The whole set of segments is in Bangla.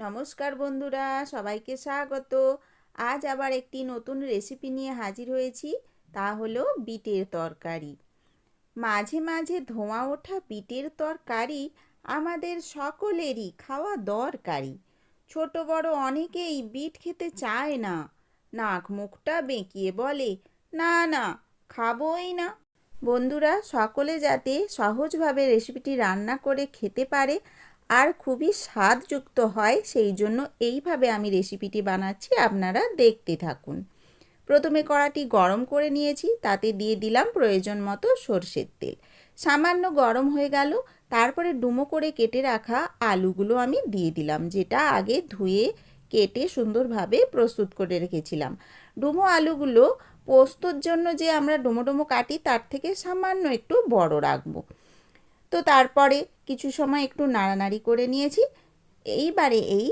নমস্কার বন্ধুরা, সবাইকে স্বাগত। আজ আবার একটি নতুন রেসিপি নিয়ে হাজির হয়েছি, তা হলো বিটের তরকারি। মাঝে মাঝে ধোঁয়া ওঠা বিটের তরকারি আমাদের সকলেরই খাওয়া দরকারি। ছোট বড় অনেকেই বিট খেতে চায় না। নাক মুখটা বেঁকিয়ে বলে, না না, খাবোই না। বন্ধুরা, সকলে যাতে সহজভাবে রেসিপিটি রান্না করে খেতে পারে আর খুবই স্বাদযুক্ত হয়, সেই জন্য এইভাবে আমি রেসিপিটি বানাচ্ছি, আপনারা দেখতে থাকুন। প্রথমে কড়াটি গরম করে নিয়েছি, তাতে দিয়ে দিলাম প্রয়োজন মতো সর্ষের তেল। সামান্য গরম হয়ে গেল, তারপরে ডুমো করে কেটে রাখা আলুগুলো আমি দিয়ে দিলাম, যেটা আগে ধুয়ে কেটে সুন্দরভাবে প্রস্তুত করে রেখেছিলাম। ডুমো আলুগুলো পোস্তর জন্য যে আমরা ডুমো ডুমো কাটি, তার থেকে সামান্য একটু বড় রাখব। তো তারপরে কিছু সময় একটু নাড়ানাড়ি করে নিয়েছি। এইবারে এই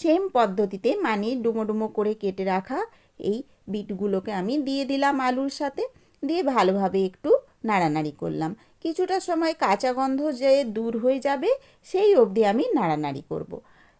সেম পদ্ধতিতে মানে ডুমো ডুমো করে কেটে রাখা এই বিটগুলোকে আমি দিয়ে দিলাম আলুর সাথে। দিয়ে ভালোভাবে একটু নাড়ানাড়ি করলাম। কিছুটা সময় কাঁচা গন্ধ যে দূর হয়ে যাবে সেই অবধি আমি নাড়ানাড়ি করব।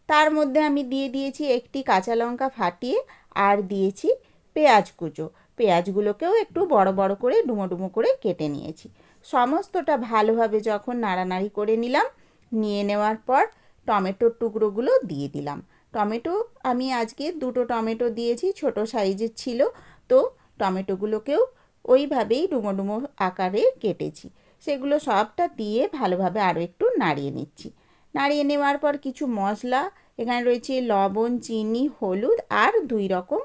তার মধ্যে আমি দিয়ে দিয়েছি একটি কাঁচা লঙ্কা ফাটিয়ে আর দিয়েছি পেঁয়াজ কুচো। পেঁয়াজগুলোকেও একটু বড় বড় করে ডুমো ডুমো করে কেটে নিয়েছি। সমস্তটা ভালোভাবে যখন নাড়ানাড়ি করে নিলাম, নিয়ে নেওয়ার পর টমেটোর টুকরোগুলো দিয়ে দিলাম। টমেটো, আমি আজকে দুটো টমেটো দিয়েছি, ছোট সাইজের ছিল, তো টমেটোগুলোকেও ওইভাবেই ডুমো ডুমো আকারে কেটেছি। সেগুলো সবটা দিয়ে ভালোভাবে আরও একটু নাড়িয়ে নিচ্ছি। নাড়িয়ে নেওয়ার পর কিছু মশলা, এখানে রয়েছে লবণ, চিনি, হলুদ আর দুই রকম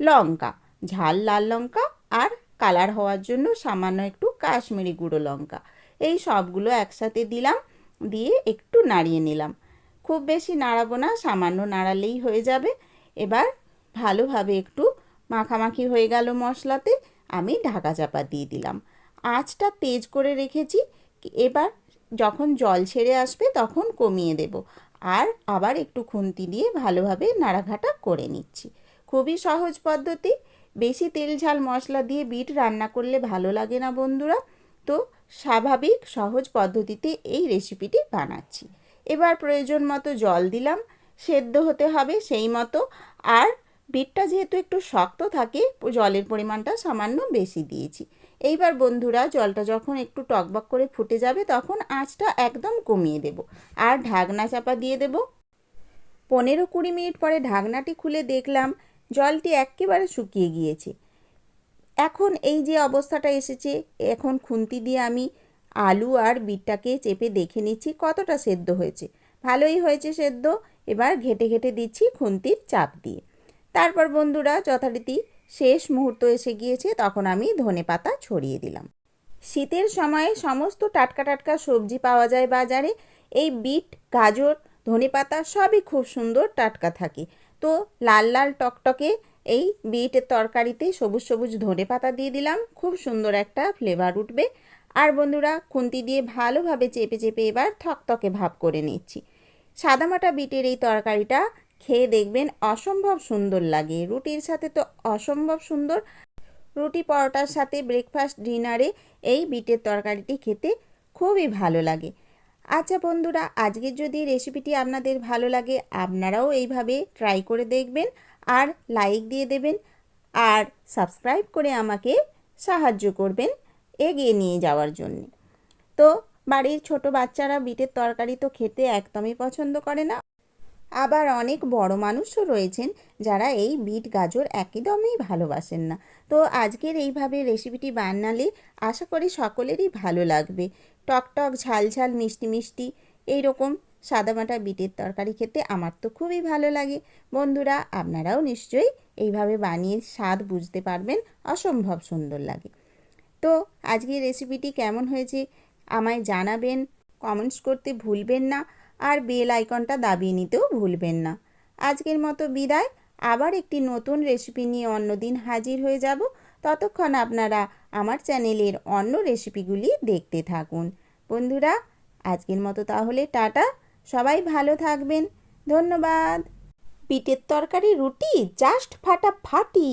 লঙ্কা, ঝাল লাল লঙ্কা আর কালার হওয়ার জন্য সামান্য একটু কাশ্মীরি গুঁড়ো লঙ্কা। এই সবগুলো একসাথে দিলাম, দিয়ে একটু নাড়িয়ে নিলাম। খুব বেশি নাড়াবো না, সামান্য নাড়ালেই হয়ে যাবে। এবার ভালোভাবে একটু মাখামাখি হয়ে গেল মশলাতে, আমি ঢাকা চাপা দিয়ে দিলাম। আঁচটা তেজ করে রেখেছি, এবার যখন জল ছেড়ে আসবে তখন কমিয়ে দেব। আর আবার একটু খুন্তি দিয়ে ভালোভাবে নাড়াঘাটা করে নিচ্ছি। খুবই সহজ পদ্ধতি বেশি তেল, ঝাল, মশলা দিয়ে বিট রান্না করলে ভালো লাগে না বন্ধুরা। তো স্বাভাবিক, সহজ পদ্ধতিতে এই রেসিপিটি বানাচ্ছি। এবার প্রয়োজন মতো জল দিলাম, সেদ্ধ হতে হবে সেই মতো। আর বিটটা যেহেতু একটু শক্ত থাকে, জলের পরিমাণটা সামান্য বেশি দিয়েছি। এইবার বন্ধুরা, জলটা যখন একটু টকবক করে ফুটে যাবে, তখন আঁচটা একদম কমিয়ে দেব। আর ঢাকনা চাপা দিয়ে দেব। পনেরো কুড়ি মিনিট পরে ঢাকনাটি খুলে দেখলাম জলটি একেবারে শুকিয়ে গিয়েছে। এখন এই যে অবস্থাটা এসেছে, এখন খুন্তি দিয়ে আমি আলু আর বিটটাকে চেপে দেখে নিচ্ছি কতটা সেদ্ধ হয়েছে। ভালোই হয়েছে সেদ্ধ, এবার ঘেটে ঘেটে দিচ্ছি খুন্তির চাপ দিয়ে। তারপর বন্ধুরা, যথারীতি শেষ মুহূর্ত এসে গিয়েছে, তখন আমি ধনে পাতা ছড়িয়ে দিলাম। শীতের সময়ে সমস্ত টাটকা টাটকা সবজি পাওয়া যায় বাজারে। এই বিট, গাজর, ধনে পাতা সবই খুব সুন্দর টাটকা থাকে। তো লাল লাল টকটকে এই বিটের তরকারিতে সবুজ সবুজ ধনে পাতা দিয়ে দিলাম। খুব সুন্দর একটা ফ্লেভার উঠবে। আর বন্ধুরা, খুন্তি দিয়ে ভালোভাবে চেপে চেপে এবার থকথকে ভাব করে নিচ্ছি। সাদামাটা বিটের এই তরকারিটা খেয়ে দেখবেন অসম্ভব সুন্দর লাগে। রুটির সাথে তো অসম্ভব সুন্দর। রুটি পরোটার সাথে ব্রেকফাস্ট ডিনারে এই বিটের তরকারিটি খেতে খুবই ভালো লাগে। আচ্ছা বন্ধুরা, আজকের যদি রেসিপিটি আপনাদের ভালো লাগে, আপনারাও এইভাবে ট্রাই করে দেখবেন আর লাইক দিয়ে দেবেন আর সাবস্ক্রাইব করে আমাকে সাহায্য করবেন এগিয়ে নিয়ে যাওয়ার জন্য। তো বাড়ির ছোট বাচ্চারা বিটের তরকারি তো খেতে একদমই পছন্দ করে না। আবার অনেক বড় মানুষও রয়েছেন যারা এই বিট গাজর একদমই ভালোবাসেন না। তো আজকের এইভাবে রেসিপিটি বানালে আশা করি সকলেরই ভালো লাগবে। টক টক, ঝাল ঝাল, মিষ্টি মিষ্টি এইরকম সাদামাটা বিটের তরকারি খেতে আমার তো খুবই ভালো লাগে। বন্ধুরা, আপনারাও নিশ্চয়ই এইভাবে বানিয়ে স্বাদ বুঝতে পারবেন, অসম্ভব সুন্দর লাগে। তো আজকের রেসিপিটি কেমন হয়েছে আমায় জানাবেন কমেন্টস করতে ভুলবেন না। আর বেল আইকনটা দাবিয়ে নিতেও ভুলবেন না। আজকের মতো বিদায়। আবার একটি নতুন রেসিপি নিয়ে অন্যদিন হাজির হয়ে যাব। ততক্ষণ আপনারা আমার চ্যানেলের অন্য রেসিপিগুলি দেখতে থাকুন। বন্ধুরা, আজকের মতো তাহলে টাটা। সবাই ভালো থাকবেন। ধন্যবাদ। পিঠের তরকারি রুটি জাস্ট ফাটা ফাটি